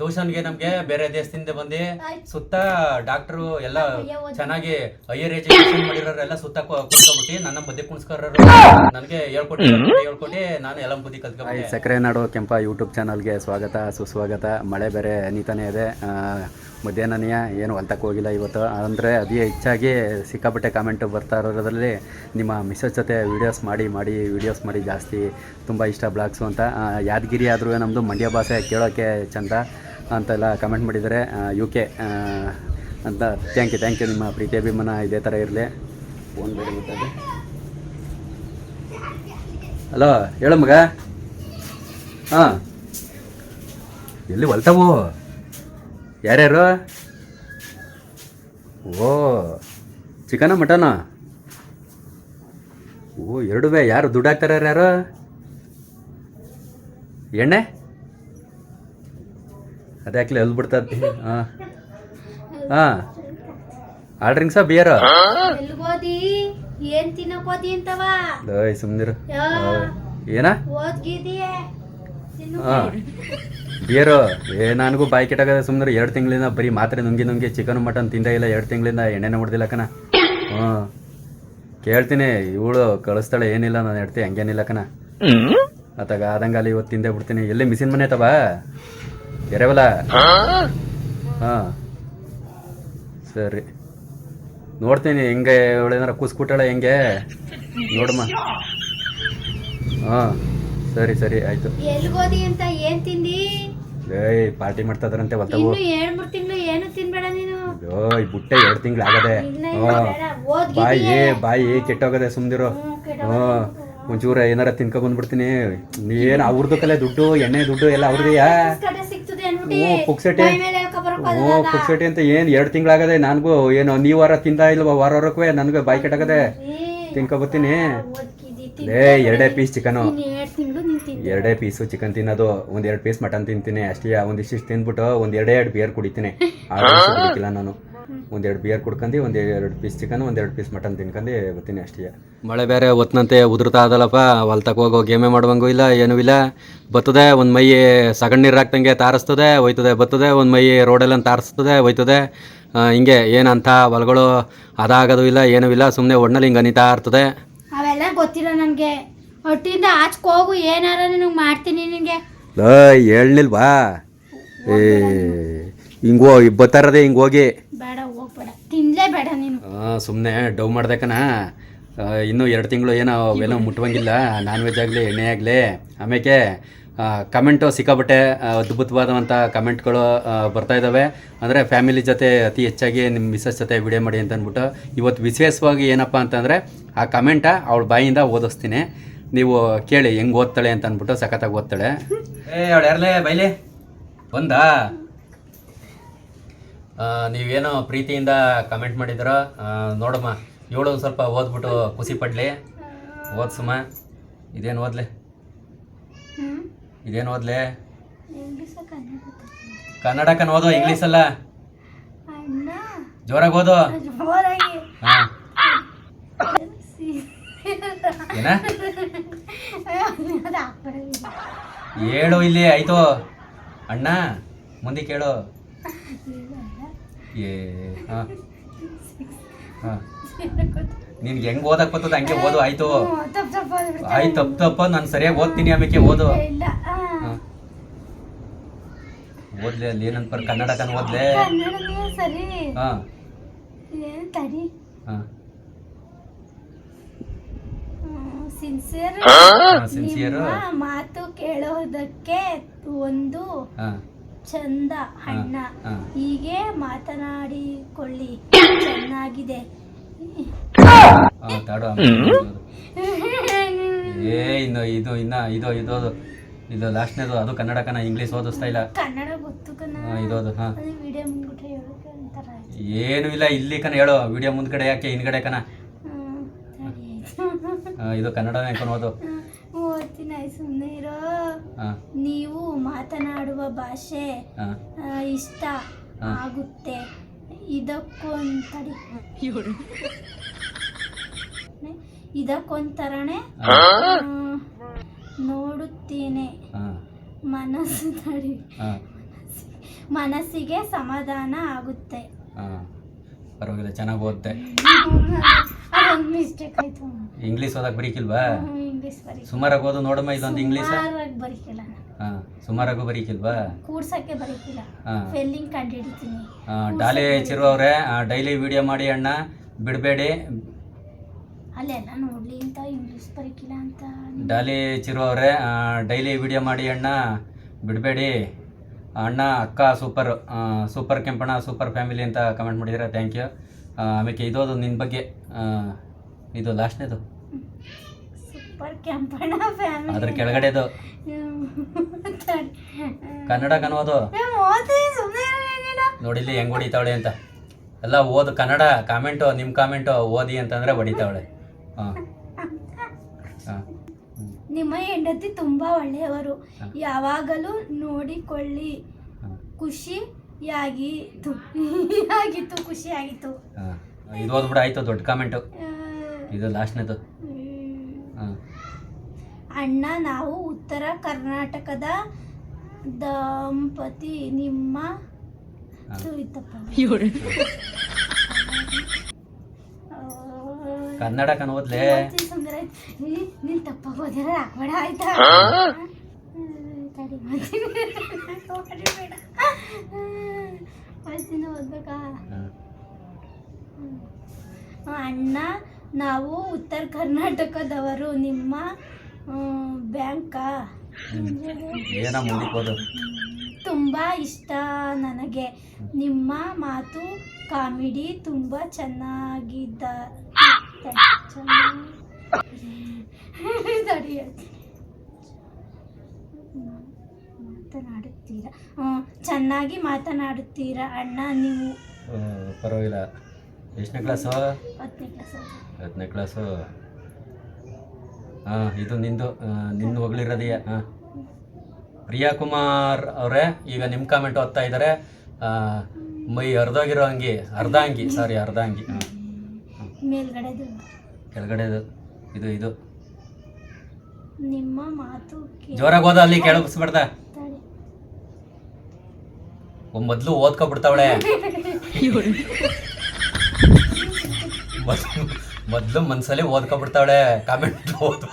ಟ್ಯೂಷನ್ಗೆ ನಮಗೆ ಬೇರೆ ದೇಶದಿಂದ ಬಂದು ಸುತ್ತ ಡಾಕ್ಟ್ರು ಎಲ್ಲ ಚೆನ್ನಾಗಿ ಹೈಯರ್ ಎಜುಕೇಶನ್ ಮಾಡಿರೋರೆಲ್ಲ ಸುತ್ತ ಕುಣ್ಕೊಬಿಟ್ಟು ನನ್ನ ಮಧ್ಯೆ ಕುಣಿಸ್ಕೊರೋರು ನನಗೆ ಹೇಳ್ಕೊಟ್ಟು ಹೇಳ್ಕೊಟ್ಟು ನಾನು ಎಲ್ಲ ಬುದ್ಧಿ ಕಲ್ತ್ಕೊಂಡೆ ಸಕ್ಕರೆ ನಾಡು ಕೆಂಪ ಯೂಟ್ಯೂಬ್ ಚಾನಲ್ಗೆ ಸ್ವಾಗತ ಸುಸ್ವಾಗತ. ಮಳೆ ಬೇರೆ ನೀತಾನೇ ಇದೆ. ಮಧ್ಯಾಹ್ನನೆಯ ಏನು ಹೊಲ್ತಕ್ಕೆ ಹೋಗಿಲ್ಲ ಇವತ್ತು. ಅಂದರೆ ಅದೇ ಹೆಚ್ಚಾಗಿ ಸಿಕ್ಕಾಪಟ್ಟೆ ಕಾಮೆಂಟು ಬರ್ತಾ ಇರೋದ್ರಲ್ಲಿ ನಿಮ್ಮ ಮಿಸ್ಸಸ್ ಜೊತೆ ವೀಡಿಯೋಸ್ ಮಾಡಿ ಮಾಡಿ ವೀಡಿಯೋಸ್ ಮಾಡಿ ಜಾಸ್ತಿ. ತುಂಬ ಇಷ್ಟ ಬ್ಲಾಗ್ಸು ಅಂತ. ಯಾದಗಿರಿ ಆದರೂ ನಮ್ಮದು ಮಂಡ್ಯ ಭಾಷೆ ಕೇಳೋಕ್ಕೆ ಚಂದ. ಅಂತೆಲ್ಲ ಕಮೆಂಟ್ ಮಾಡಿದ್ದಾರೆ. ಯು ಕೆ ಅಂತ ಥ್ಯಾಂಕ್ ಯು ಥ್ಯಾಂಕ್ ಯು ನಿಮ್ಮ ಪ್ರೀತಿ, ಅಭಿಮಾನ ಇದೇ ಥರ ಇರಲಿ. ಫೋನ್ ಬೇರೆ ಗೊತ್ತದೆ ಹಲೋ ಹೇಳು ಮಗ. ಹಾಂ. ಎಲ್ಲಿ ಹೊಲ್ತಾವು? ಯಾರ್ಯಾರು? ಓ, ಚಿಕನ, ಮಟನ? ಓ ಎರಡು ಯಾರು ದುಡ್ಡು ಹಾಕ್ತಾರ ಯಾರು? ಎಣ್ಣೆ? ಅದೇ ಎಲ್ಲಿ ಅಲ್ಲಿ ಬಿಡ್ತದೆ ಹಾಂ. ಹಾಂ. ಆಲ್ ಡ್ರಿಂಕ್ಸಾ ಬಿಯರು ಎಲ್ಗೋದಿ? ಏನ್ ಅಂತವ? ಯಾ. ಏನ? ಓದ್ಗಿದೀಯೆ ಹಾಂ. ಬಿಯರು ಏ ನನಗೂ ಬಾಯಿ ಕೆಟ್ಟಾಗದೆ ಸುಮ್ಮನೆ ಎರಡು ತಿಂಗಳಿಂದ ಬರೀ ಮಾತ್ರೆ ನುಂಗಿ ನುಂಗಿ ಚಿಕನ್ ಮಟನ್ ತಿಂದೇ ಇಲ್ಲ. ಎರಡು ತಿಂಗಳಿಂದ ಎಣ್ಣೆನ ಹೊಡೆದಿಲ್ಲ ಕಣ. ಹ್ಞೂ. ಕೇಳ್ತೀನಿ ಇವಳು ಕಳಿಸ್ತಾಳೆ ಏನಿಲ್ಲ ನಾನು ಹೆಡ್ತಿ ಹಂಗೇನಿಲ್ಲ ಕಣ. ಅತ್ತಾಗ ಆದಂಗಾಲ ಇವತ್ತು ತಿಂದೇ ಬಿಡ್ತೀನಿ. ಎಲ್ಲಿ ಮಿಸಿನ್ ಮನೆ ತವ? ಎರೆವಲ್ಲ ಹಾಂ? ಸರಿ. ನೋಡ್ತೀನಿ ಹೆಂಗೆ ಅವಳೇನಾರ ಕೂಸ್ಬಿಟ್ಟಾಳೆ ಹೆಂಗೆ? ನೋಡಮ್ಮ. ಹಾಂ ಸರಿ ಸರಿ ಆಯ್ತು. ಎಲ್ಗೋದಿ ಅಂತ ಏನ್ ತಿಂದಿ? ಏಯ್ ಪಾರ್ಟಿ ಮಾಡ್ತಾ ಇದ್ರಂತೆ ಹೊಲ್ತಾವು ಇನ್ನು ಎರಡ್ ಮೂರ್ ತಿಂಗಳು ಏನು ತಿನ್ಬೇಡ ನೀನು? ಓಯ್ ಬುಟ್ಟೆ ಎರಡು ತಿಂಗಳು ಆಗದೆ. ಬಾಯಿ ಬಾಯಿ ಕೆಟ್ಟೋಗದೆ ಸುಮ್ದಿರು ಹ್ಮ್, ಹ್ಞೂ ಒಂಚೂರು ಏನಾರ ತಿನ್ಕೊ ಬಂದ್ಬಿಡ್ತೀನಿ. ಏನು ಅವ್ರದ್ದು ಕಲೆ ದುಡ್ಡು ಎಣ್ಣೆ ದುಡ್ಡು ಎಲ್ಲ ಅವ್ರದ್ದು ಕಡೆ ಪುಕ್ಸಟೆ ಹೋದಲ್ಲ. ಪುಕ್ಸಟೆ ಅಂತ ಏನು ಎರಡು ತಿಂಗಳಾಗದೆ ನನಗೂ ಏನು ನೀವು ವಾರ ತಿಂದ ಇಲ್ವಾ ವಾರ ವಾರಕ್ಕೂ ನನಗೆ ಬಾಯಿ ಕೆಟ್ಟಾಗದೆ. ಏ, ತಿನ್ಕೊ ಬರ್ತೀನಿ ಓದ್ಗಿದಿ ಎರಡೇ ಪೀಸ್ ಚಿಕನು ಎರಡ್ ಪೀಸು ಚಿಕನ್ ತಿನ್ನೋದು. ಒಂದ್ ಎರಡು ಪೀಸ್ ಮಟನ್ ತಿಂತೀನಿ. ಅಷ್ಟೇ ಒಂದಿಷ್ಟು ತಿಂದ್ಬಿಟ್ಟು ಒಂದ್ ಎರಡೇ ಎರಡು ಬಿಯರ್ ಕುಡಿತೀನಿ ಕುಡಿತಿಲ್ಲ ನಾನು. ಒಂದ್ ಎರಡು ಬಿಯರ್ ಕುಡ್ಕೊಂಡು ಒಂದ್ ಎರಡು ಪೀಸ್ ಚಿಕನ್ ಒಂದೆರಡು ಎರಡು ಪೀಸ್ ಮಟನ್ ತಿನ್ಕೊಂಡು ಬರ್ತೀನಿ ಅಷ್ಟೇ. ಮಳೆ ಬೇರೆ ಒತ್ತಂತೆ ಉದುರ್ತಾ ಅದಲ್ಲಪ್ಪ ಹೊಲ್ತಕ್ಕೆ ಹೋಗೋ ಗೇಮೆ ಮಾಡುವಂಗೂ ಇಲ್ಲ ಏನೂ ಇಲ್ಲ. ಬತ್ತದೆ ಒಂದು ಮೈ ಸಗಣ್ ನೀರು ಹಾಕ್ದಂಗೆ ತಾರಿಸ್ತದೆ ಹೋಯ್ತದೆ ಬರ್ತದೆ ಒಂದು ಮೈ ರೋಡೆಲ್ಲ ತಾರಿಸ್ತದೆ ಹೋಯ್ತದೆ. ಹಿಂಗೆ ಏನಂತ ಹೊಲಗಳು ಅದಾಗೋದು ಇಲ್ಲ ಏನೂ ಇಲ್ಲ ಸುಮ್ಮನೆ ಒಡ್ನಲ್ಲಿ ಹಿಂಗೆ ಅನಿತಾ ಇರ್ತದೆ. ಅವೆಲ್ಲ ಗೊತ್ತಿಲ್ಲ ನನಗೆ. ಹೊಟ್ಟಿಂದ ಆಚಕ್ ಹೋಗು ಏನಾರ ನಿನಗೆ ಮಾಡ್ತೀನಿ ನಿನಗೆ. ಲಯ್ ಹೇಳ್ನಿಲ್ವಾ ಏ ಹಿಂಗೆ ಹೋಗಿ ಬತ್ತಾರದೆ ಹಿಂಗೆ. ಹೋಗಿ ಬೇಡ ಹೋಗ್ಬೇಡ. ತಿನ್ಲೇ ಬೇಡ ನೀನು. ಸುಮ್ಮನೆ ಡವ್ ಮಾಡ್ದಕ್ಕನ ಇನ್ನೂ ಎರಡು ತಿಂಗಳು ಏನೋ ಏನೋ ಮುಟ್ಟುವಂಗಿಲ್ಲ ನಾನ್ ವೆಜ್ ಆಗಲಿ ಎಣ್ಣೆ ಆಗಲಿ. ಆಮೇಲೆ ಕಮೆಂಟು ಸಿಕ್ಕಾಬಟ್ಟೆ ಅದ್ಭುತವಾದಂಥ ಕಮೆಂಟ್ಗಳು ಬರ್ತಾ ಇದ್ದಾವೆ ಅಂದರೆ ಫ್ಯಾಮಿಲಿ ಜೊತೆ ಅತಿ ಹೆಚ್ಚಾಗಿ ನಿಮ್ಮ ಮಿಸ್ಸಸ್ ಜೊತೆ ವಿಡಿಯೋ ಮಾಡಿ ಅಂತ ಅಂದ್ಬಿಟ್ಟು ಇವತ್ತು ವಿಶೇಷವಾಗಿ ಏನಪ್ಪ ಅಂತಂದರೆ ಆ ಕಮೆಂಟ ಅವಳ ಬಾಯಿಂದ ಓದಿಸ್ತೀನಿ. ನೀವು ಕೇಳಿ ಹೆಂಗೆ ಓದ್ತಾಳೆ ಅಂತ ಅಂದ್ಬಿಟ್ಟು ಸಖತ್ತಾಗಿ ಓದ್ತಾಳೆ. ಏ ಅವಳು ಯಾರಲೇ ಬೈಲಿ? ಬಂದಾ? ನೀವೇನೋ ಪ್ರೀತಿಯಿಂದ ಕಮೆಂಟ್ ಮಾಡಿದ್ರ ನೋಡಮ್ಮ ಇವಳು ಸ್ವಲ್ಪ ಓದ್ಬಿಟ್ಟು ಖುಷಿ ಪಡ್ಲಿ. ಓದ್ಸಮ್ಮ ಇದೇನು ಓದ್ಲೆ? ಇದೇನು ಓದ್ಲೆ? ಕನ್ನಡಕ್ಕನ ಓದು ಇಂಗ್ಲೀಷ್ ಅಲ್ಲ? ಜೋರಾಗಿ ಓದು. ಹಾಂ. ಏನ. ಹೇಳು ಇಲ್ಲಿ ಆಯ್ತು ಅಣ್ಣ, ಮುಂದೆ ಕೇಳು. ಏ ಹಾ. ಹಾ. ನಿನ್ಗೆ ಹೆಂಗ್ ಓದಕ್ ಬರ್ತದ? ಹಂಗೆ ಓದು ಆಯ್ತು. ಆಯ್ತು ತಪ್ಪು ತಪ್ಪ. ನಾನು ಸರಿಯಾಗಿ ಓದ್ತೀನಿ ಆಮೇಲೆ ಓದು. ಓದ್ಲೆ ಅಲ್ಲಿ ಏನಂತ ಬರ್ ಕನ್ನಡಕನ ಓದ್ಲೆ. ಹಾ. ಹಾ. ಸಿನ್ಸಿಯರ್. ಮಾತು ಕೇಳೋದಕ್ಕೆ ಒಂದು ಚಂದ ಅಣ್ಣ. ಹೀಗೆ ಮಾತನಾಡಿಕೊಳ್ಳಿ. ಚೆನ್ನಾಗಿದೆ. ಏ ಇನ್ನು ಇದು ಇನ್ನ ಇದು ಇದೋದು ಇದು ಲಾಸ್ಟ್ನೇದು ಅದು ಕನ್ನಡಕನ ಇಂಗ್ಲೀಷ್ ಓದಿಸ್ತಾ ಇಲ್ಲ. ಕನ್ನಡ ಗೊತ್ತು ಕಣ. ಇದೋದು ಹಾ. ವಿಡಿಯೋ ಹೇಳೋಕೆ ಏನು ಇಲ್ಲ ಇಲ್ಲಿ ಕಣ ಹೇಳು. ವಿಡಿಯೋ ಮುಂದ್ಗಡೆ ಯಾಕೆ ಹಿಂದ್ಗಡೆ ಕಣ? ಇದು ಕನ್ನಡನೇ ಕಣ ಓದು. ಹ್ಮ್, ಓದ್ತೀನಿ ಸುಮ್ಮನೆ ಇರೋ. ನೀವು ಮಾತನಾಡುವ ಭಾಷೆ ಆ, ಇಷ್ಟ ಆಗುತ್ತೆ. ಇದಕ್ಕೊಂತಡಿ ಇದಕ್ಕೊಂಥರನೇ ನೋಡುತ್ತೇನೆ. ಮನಸ್ಸು ತಡಿ. ಮನಸ್ಸಿಗೆ ಸಮಾಧಾನ ಆಗುತ್ತೆ. ಪರವಾಗಿಲ್ಲ ಚೆನ್ನಾಗಿ ಓದ್ತೆ ಮಿಸ್ಟೇಕ್ ಆಯ್ತು. ಇಂಗ್ಲೀಷ್ ಓದಕ್ಕೆ ಬರೀಕಿಲ್ವಾ? ಇಂಗ್ಲೀಷ್ ಬರೀ ಸುಮಾರಾಗಿ ಓದು ನೋಡಮ್ಮ ಇದೊಂದು ಇಂಗ್ಲೀಷ್? ಸುಮಾರಾಗಿ ಬರೀಕಿಲ್ಲ ಹಾಂ ಸುಮಾರಾಗೂ ಬರೀಕಿಲ್ವಾ? ಕೂಡ್ಸಕ್ಕೆ ಬರೀಕಿಲ್ಲ. ಹಾಂ. ಫೆಲ್ಲಿಂಗ್ ಕಂಡಿಡಿತೀನಿ ಡಾಲಿ ಚಿರು ಅವರೇ ಡೈಲಿ ವಿಡಿಯೋ ಮಾಡಿ ಅಣ್ಣ. ಬಿಡಬೇಡಿ. ಅಲ್ಲೆಲ್ಲ ನೋಡ್ಲಿ ಅಂತ ಇಂಗ್ಲೀಷ್ ಬರೀಕಿಲ್ಲ ಅಂತ. ಡಾಲಿ ಚಿರು ಅವರೇ ಡೈಲಿ ವಿಡಿಯೋ ಮಾಡಿ ಅಣ್ಣ. ಬಿಡಬೇಡಿ. ಅಣ್ಣ ಅಕ್ಕ super super Kempanna super family ಅಂತ ಕಮೆಂಟ್ ಮಾಡಿದ್ದೀರಾ. Thank you. ಆಮೇಲೆ ಇದೋದು ನಿನ್ನ ಬಗ್ಗೆ ಇದು ಲಾಸ್ಟ್ನೇದು. ಸೂಪರ್ ಕೆಂಪಣ್ಣ ಫ್ಯಾಮಿಲಿ ಅದ್ರ ಕೆಳಗಡೆದು ಕನ್ನಡ ಕನ್ನೋದು ನೋಡಿಲ್ಲ ಹೆಂಗ್ ಹೊಡಿತಾವಳೆ ಅಂತ. ಎಲ್ಲ ಓದು ಕನ್ನಡ ಕಾಮೆಂಟು ನಿಮ್ಮ ಕಾಮೆಂಟು ಓದಿ ಅಂತಂದ್ರೆ ಹೊಡಿತಾವಳೆ. ಹಾಂ. ನಿಮ್ಮ ಹೆಂಡತಿ ತುಂಬಾ ಒಳ್ಳೆಯವರು. ಯಾವಾಗಲೂ ನೋಡಿಕೊಳ್ಳಿ. ಖುಷಿಯಾಗಿ ಖುಷಿಯಾಗಿತ್ತು ಆಗಿತ್ತು ಖುಷಿಯಾಗಿತ್ತು ಇದು ಓದ್ಬಿಡ ಆಯ್ತು ದೊಡ್ಡ ಕಾಮೆಂಟು. ಇದು ಲಾಸ್ಟ್ನೇದು ಅಣ್ಣ ನಾವು ಉತ್ತರ ಕರ್ನಾಟಕದ ದಂಪತಿ. ನಿಮ್ಮ ಕನ್ನಡ ಕನೋದ್ಲೆ. ನೀನ್ ತಪ್ಪಾಗಿ ಓದಿದ್ರೆ ಹಾಕ್ಬೇಡ ಆಯ್ತಾ? ಮಾಡ್ತೀನಿ. ಓದ್ಬೇಕಾ ಅಣ್ಣ ನಾವು ಉತ್ತರ ಕರ್ನಾಟಕದವರು. ನಿಮ್ಮ ಬ್ಯಾಂಕಾ? ಏನ ತುಂಬ ಇಷ್ಟ ನನಗೆ. ನಿಮ್ಮ ಮಾತು ಕಾಮಿಡಿ ತುಂಬ ಚೆನ್ನಾಗಿದ್ದ. ಸರಿ. ಮಾತನಾಡುತ್ತೀರಾ? ಚೆನ್ನಾಗಿ ಮಾತನಾಡುತ್ತೀರಾ ಅಣ್ಣ ನೀವು? ಪರವಾಗಿಲ್ಲ. ಎಷ್ಟನೇ ಕ್ಲಾಸು ಹತ್ತನೇ ಕ್ಲಾಸ್ ಹತ್ತನೇ ಕ್ಲಾಸು ಹಾಂ ಇದು ನಿಂದು ನಿನ್ನ ನಿಂದು ಹೊಗಳಿರೋದೆಯಾ? ಹಾಂ ಪ್ರಿಯಾ ಕುಮಾರ್ ಅವರೇ ಈಗ ನಿಮ್ಮ ಕಾಮೆಂಟ್ ಓದ್ತಾ ಇದ್ದಾರೆ ಮೈ ಅರ್ಧೋಗಿರೋ ಅಂಗಿ ಅರ್ಧ ಅಂಗಿ ಸಾರಿ ಅರ್ಧ ಅಂಗಿ. ಹಾಂ ಕೆಳಗಡೆದು ಇದು ಇದು. ನಿಮ್ಮ ಮಾತು ಜೋರಾಗಿ ಓದ ಅಲ್ಲಿ ಕೆಳಗಿಸ್ಬಿಡ್ದ ಮೊದ್ಲು ಮೊದಲು ಓದ್ಕೊಬಿಡ್ತಾವಳೆ. ಮೊದಲು ಮನ್ಸಲ್ಲಿ ಓದ್ಕೊಬಿಡ್ತಾವಳೆ ಕಾಮೆಂಟ್ ಓದು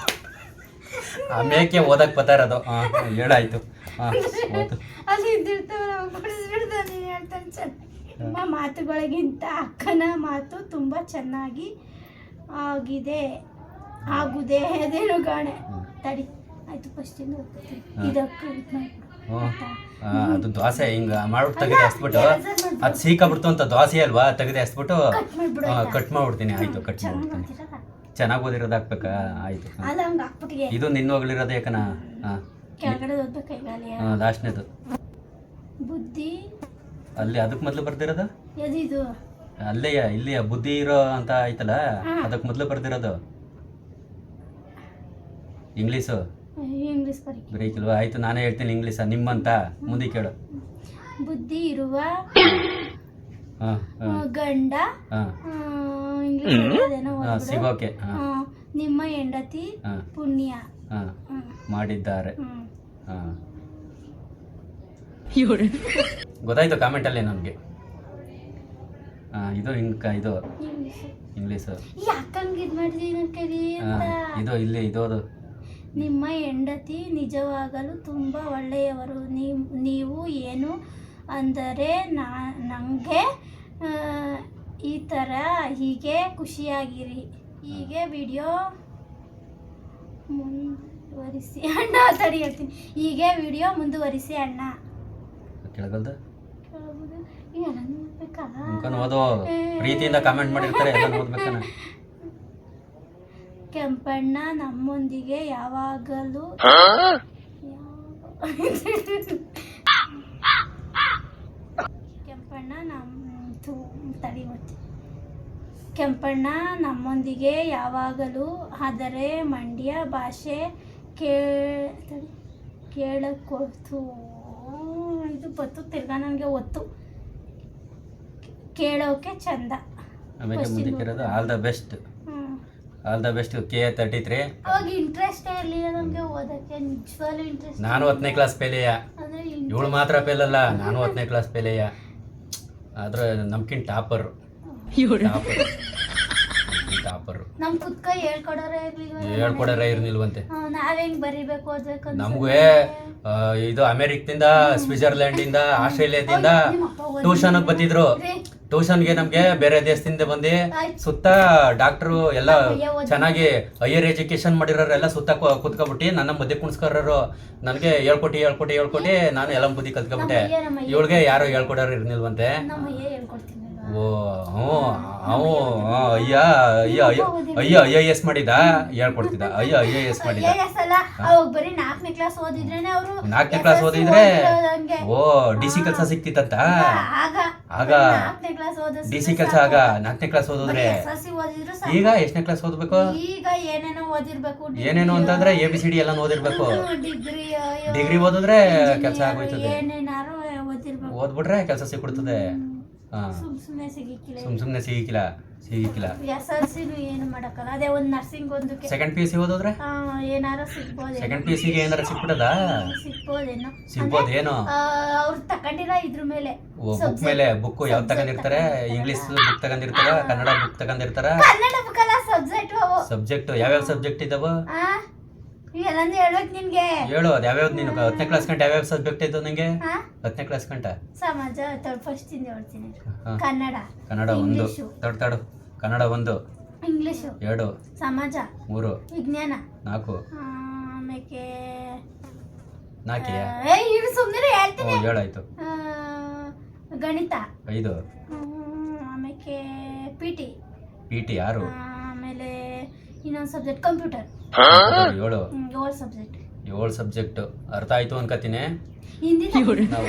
ಆಮೇಕೆ ಓದಕ್ ಬತ್ತಾ ಇರೋದು? ಹಾ ಹೇಳಾಯ್ತು. ಹಾಂ ಓದು. ಅಲ್ಲಿ ಇದ್ದಿರ್ತಾವಲ್ಲ ಅವ್ ಕೊಡಿಸ್ಬಿಡ್ತಾನೆ ನೀನ್ ಹೇಳ್ತಾನೆ ಚೆನ್ನಾಗಿ. ನಿಮ್ಮ ಮಾತುಗಳಿಗಿಂತ ಅಕ್ಕನ ಮಾತು ತುಂಬ ಚೆನ್ನಾಗಿ ಆಗಿದೆ. ಆಗುದೇ ಅದೇನು ಗಾಣೆ. ತಡಿ ಆಯ್ತು ಫಸ್ಟ್ ಇಂದ ಮಾಡ್ಬಿಡು. ಅದು ದೋಸೆ ಹಿಂಗ ಮಾಡ್ಬಿಟ್ಟು ತೆಗೆದು ಎಸ್ಬಿಟ್ಟು ಅದು ಸೀಕಾಬಿಡ್ತು ಅಂತ ದೋಸೆ ಅಲ್ವಾ? ತೆಗೆದು ಎಸ್ಬಿಟ್ಟು ಕಟ್ ಮಾಡ್ಬಿಡ್ತೀನಿ. ಆಯ್ತು ಕಟ್ ಮಾಡ್ಬಿಡ್ತೀನಿ. ಚೆನ್ನಾಗಿ ಓದಿರೋದು ಹಾಕ್ಬೇಕಾ ಆಯ್ತು ಇದು ನಿನ್ನ ಹೋಗ್ಲಿರೋದು ಯಾಕನ? ಹಾಂ ಲಾಸ್ಟ್ನೇದು. ಬುದ್ಧಿ? ಅಲ್ಲಿ ಅದಕ್ಕೆ ಮೊದಲು ಬರ್ದಿರೋದು? ಅಲ್ಲೇಯ? ಇಲ್ಲಿಯ? ಬುದ್ಧಿ ಇರೋ ಅಂತ ಆಯ್ತಲ್ಲ? ಹಾ. ಅದಕ್ಕೆ ಮೊದಲು ಬರ್ದಿರೋದು? ಇಂಗ್ಲೀಷು? ಇಂಗ್ಲಿಷ್ ಬರೀ ಬರೀಕಿಲ್ವಾ ಆಯ್ತು ನಾನೇ ಹೇಳ್ತೀನಿ ಇಂಗ್ಲೀಷ ನಿಮ್ಮಂತ? ಮುಂದೆ ಕೇಳು. ಬುದ್ಧಿ ಇರುವ ಹಾಂ ಗಂಡ ಹಾಂ. ಇಂಗ್ಲಿಷ್ ಅದೇನೋ ಹಾಂ. ಸಿಗೋಕೆ. ಹಾಂ. ಆ, ನಿಮ್ಮ ಹೆಂಡತಿ ಹಾಂ. ಪುಣ್ಯ. ಹಾಂ. ಹ್ಮ್, ಮಾಡಿದ್ದಾರೆ. ಹ್ಮ್. ಹಾಂ. ಗೊತ್ತಾಯ್ತು ಕಾಮೆಂಟಲ್ಲೇ ನನಗೆ ಹಾಂ ಇದು ಇಂಕ ಇದು ಇಂಗ್ಲಿಷ್ ಇಂಗ್ಲೀಷು ಯಾಕಂಗ್ ಇದ್ ಮಾಡಿದ್ರಿ ನನ್ ಕೈಲಿ ಅಂತ? ಇದು ಇಲ್ಲಿ ಇದೋದು ನಿಮ್ಮ ಹೆಂಡತಿ ನಿಜವಾಗಲು ತುಂಬ ಒಳ್ಳೆಯವರು. ನೀವು ಏನು ಅಂದರೆ ನಾ ನನಗೆ ಈ ಥರ ಹೀಗೆ ಖುಷಿಯಾಗಿರಿ. ಹೀಗೆ ವಿಡಿಯೋ ಮುಂದುವರಿಸಿ. ಅಣ್ಣ ತಡಿ ಹೇಳ್ತೀನಿ. ಹೀಗೆ ವಿಡಿಯೋ ಮುಂದುವರಿಸಿ ಅಣ್ಣ. ಕೆಳಗಲ್ದು? ಪ್ರೀತಿಯಿಂದ ಕಮೆಂಟ್ ಮಾಡಿರ್ತಾರೆ ಕೆಂಪಣ್ಣ ನಮ್ಮೊಂದಿಗೆ ಯಾವಾಗಲೂ ಕೆಂಪಣ್ಣ ನಮ್ಮ ತಡಿ ಮತ್ತೆ. ಕೆಂಪಣ್ಣ ನಮ್ಮೊಂದಿಗೆ ಯಾವಾಗಲೂ ಆದರೆ ಮಂಡ್ಯ ಭಾಷೆ ಕೇಳ ತಡಿ ಕೇಳಕ್ಕೊತ್ತು ಇದು ಬತ್ತು ತಿರ್ಗಾ ನನಗೆ ಒತ್ತು. ಕೇಳೋಕೆ ಚಂದ. ಆಮೇಲೆ ಮುಂದಕ್ಕೆ ಇರೋದು all the best. All the best K thirty three ಅವಾಗ ಇಂಟ್ರೆಸ್ಟ್ ಇರಲಿಲ್ಲ ನಮಗೆ ಓದಕ್ಕೆ ನಿಜವಾಗ್ಲೂ ಇಂಟ್ರೆಸ್ಟ್ ನಾನು ಹತ್ತನೇ ಕ್ಲಾಸ್ ಪೇಲೆಯ ಅಂದ್ರೆ ಇವಳು ಮಾತ್ರ ಪೇಲಲ್ಲ ನಾನು ಹತ್ತನೇ ಕ್ಲಾಸ್ ಪೇಲೆಯ ಆದ್ರೆ ನಮ್ಕಿನ್ ಟಾಪರ್ ಟಾಪರ್ ಟಾಪರ್ ನಮ್ ಕುತ್ಕ ಹೇಳ್ಕೊಡೋರೇ ಹೇಳ್ಕೊಡಾರ ಇರ್ನಿಲ್ವಂತೆ. ನಾವ್ ಹೆಂಗ್ ಬರಿಬೇಕು ಓದ್ಬೇಕು ನಮ್ಗೆ ಇದು ಅಮೆರಿಕದಿಂದ ಸ್ವಿಟ್ಜರ್ಲ್ಯಾಂಡ್ ಇಂದ ಆಸ್ಟ್ರೇಲಿಯಾದಿಂದ ಟ್ಯೂಷನ್ ಬಂದಿದ್ರು ಟ್ಯೂಷನ್ಗೆ ನಮಗೆ ಬೇರೆ ದೇಶದಿಂದ ಬಂದು ಸುತ್ತ ಡಾಕ್ಟ್ರು ಎಲ್ಲ ಚೆನ್ನಾಗಿ ಹೈಯರ್ ಎಜುಕೇಶನ್ ಮಾಡಿರೋರೆಲ್ಲ ಸುತ್ತ ಕುತ್ಕೊಬಿಟ್ಟು ನನ್ನ ಮಧ್ಯೆ ಕುಣಿಸ್ಕೊರೋರು. ನನಗೆ ಹೇಳ್ಕೊಟ್ಟು ಹೇಳ್ಕೊಟ್ಟು ಹೇಳ್ಕೊಟ್ಟು ನಾನು ಎಲ್ಲ ಬುದ್ಧಿ ಕಲ್ತ್ಕೊಬಿಟ್ಟೆ ಇವಳಿಗೆ ಯಾರು ಹೇಳ್ಕೊಡೋರು ಇರ್ನಿಲ್ವಂತೆ ಓ ಹ್ಞೂ. ಅವು ಅಯ್ಯ ಅಯ್ಯ ಅಯ್ಯ ಅಯ್ಯ ಐ ಎಸ್ ಮಾಡಿದ ಹೇಳ್ಕೊಡ್ತಿದ್ದ. ಅಯ್ಯ ಐ ಎಸ್ ಮಾಡಿದ ನಾಲ್ಕನೇ ಕ್ಲಾಸ್ ಓದಿದ್ರೆ ಓ ಡಿ ಸಿ ಕೆಲಸ ಸಿಕ್ತಿತ್ತಂತ? ಆಗ ಕ್ಲಾಸ್ ಓದಿದ್ರೆ ಡಿ ಸಿ ಕೆಲಸ ಆಗ ನಾಲ್ಕನೇ ಕ್ಲಾಸ್ ಓದಿದ್ರೆ ಎಸ್ ಎಲ್ ಸಿ ಓದಿದ್ರು ಸಾಕು. ಈಗ ಎಷ್ಟನೇ ಕ್ಲಾಸ್ ಓದಬೇಕು? ಈಗ ಏನೇನೋ ಓದಿರ್ಬೇಕು ಏನೇನು ಅಂತಂದ್ರೆ ಎ ಬಿ ಸಿ ಡಿ ಎಲ್ಲ ಓದಿರ್ಬೇಕು. ಡಿಗ್ರಿ ಡಿಗ್ರಿ ಓದಿದ್ರೆ ಕೆಲಸ ಆಗೋಯ್ತದೆ. ಏನೇನಾರು ಓದಿರ್ಬೇಕು. ಓದ್ಬಿಟ್ರೆ ಕೆಲಸ ಸಿಕ್ಬಿಡ್ತದೆ. ಸುಮ್ ಸುಮ್ನೆ ಸಿಗಿಕ್ಕಿಲ್ಲ ಸುಮ್ ಸುಮ್ನೆ ಸಿಗಿಕಿಲ್ಲ ಸಿಗಿಕಿಲ್ಲ ಎಸ್ ಎಲ್ ಸಿನು ಏನು ಮಾಡಕ್ಕಲ್ಲ. ಅದೇ ಒಂದು ನರ್ಸಿಂಗ್ ಒಂದು ಸೆಕೆಂಡ್ ಪಿ ಯು ಸಿ ಓದಿದ್ರೆ? ಏನಾರ ಸಿಗ್ಬೋದು ಸೆಕೆಂಡ್ ಪಿ ಯು ಸಿಗೆ ಏನಾರ ಸಿಕ್ಬಿಡದ ಸಿಗ್ಬೋದೇನೋ. ಸಿಗ್ಬೋದೇನೋ ಅವ್ರು ತಕೊಂಡಿರ ಇದ್ರ ಮೇಲೆ. ಬುಕ್ ಮೇಲೆ ಬುಕ್ ಯಾವ್ದು ತಗೊಂಡಿರ್ತಾರೆ? ಇಂಗ್ಲಿಷ್ ಬುಕ್ ತಗೊಂಡಿರ್ತಾರ? ಕನ್ನಡ ಬುಕ್ ತಗೊಂಡಿರ್ತಾರ? ಕನ್ನಡ ಬುಕ್ಕಲ್ಲ ಸಬ್ಜೆಕ್ಟ್ ಅವು. ಸಬ್ಜೆಕ್ಟ್ ಯಾವ್ಯಾವ ಸಬ್ಜೆಕ್ಟ್ ಇದಾವ? ಹೇಳ್ಬೇಕು ನಿನ್ಗೆ. ಹೇಳು ಅದು ಯಾವ್ಯಾವ್ದು ನೀನು? ಹತ್ತನೇ ಕ್ಲಾಸ್ ಗಂಟೆ ಯಾವ್ಯಾವ ಸಬ್ಜೆಕ್ಟ್ ಇತ್ತು ನಿಂಗೆ? ಹಾ? ಹತ್ತನೇ ಕ್ಲಾಸ್ ಗಂಟ? ಸಮಾಜ ಫಸ್ಟ್ ಇಂದ ಹೇಳ್ತೀನಿ ಹಾ. ಕನ್ನಡ ಕನ್ನಡ ಒಂದು. ಇಂಗ್ಲಿಷು. ತಡ ತಡು. ಕನ್ನಡ ಒಂದು. ಇಂಗ್ಲಿಷು. ಎರಡು. ಸಮಾಜ. ಮೂರು. ವಿಜ್ಞಾನ. ನಾಲ್ಕು. ಆ, ಆಮೇಲೆ ನಾಲ್ಕೆ? ಏ ಇರು ಸುಮ್ಮನೆ ಓ ಹೇಳ್ತೀನಿ. ಏಳಾಯ್ತು. ಆ, ಗಣಿತ. ಐದು. ಆಮೇಲೆ ಪಿ ಟಿ ಪಿ ಟಿ ಆರು ಆಮೇಲೆ ಇನ್ನೊಂದು ಸಬ್ಜೆಕ್ಟ್ ಕಂಪ್ಯೂಟರ್ ಏಳು? ಏಳು ಸಬ್ಜೆಕ್ಟ್ ಏಳು ಸಬ್ಜೆಕ್ಟ್ ಅರ್ಥ ಆಯ್ತು ಅನ್ಕತೀನಿ ಹಿಂದಿ ನಾವು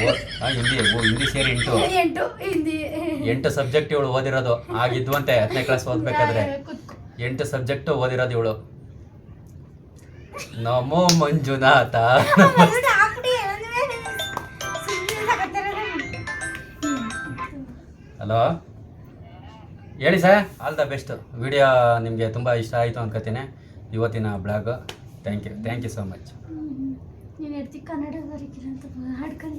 ಹಿಂದಿ ಓ ಹಿಂದಿ ಸೇರಿ ಎಂಟು. ಎಂಟು ಹಿಂದಿ. ಎಂಟು ಸಬ್ಜೆಕ್ಟ್ ಇವಳು ಓದಿರೋದು. ಆಗಿದ್ವಂತೆ ಹತ್ತನೇ ಕ್ಲಾಸ್ ಓದ್ಬೇಕಾದ್ರೆ. ಎಂಟು ಸಬ್ಜೆಕ್ಟ್ ಓದಿರೋದು ಇವಳು ನಮೋ ಮಂಜುನಾಥ. ಹಲೋ? ಹೇಳಿ sir all the best. Video ನಿಮಗೆ ತುಂಬ ಇಷ್ಟ ಆಯಿತು ಅನ್ಕೋತೀನಿ ಇವತ್ತಿನ blog. Thank you thank you so much ನೀನು ಹೇಳ್ತಿ ಕನ್ನಡ ಬರೀಕಿಲ್ಲ ಅಂತ ಹಾಡ್ಕೊಂಡು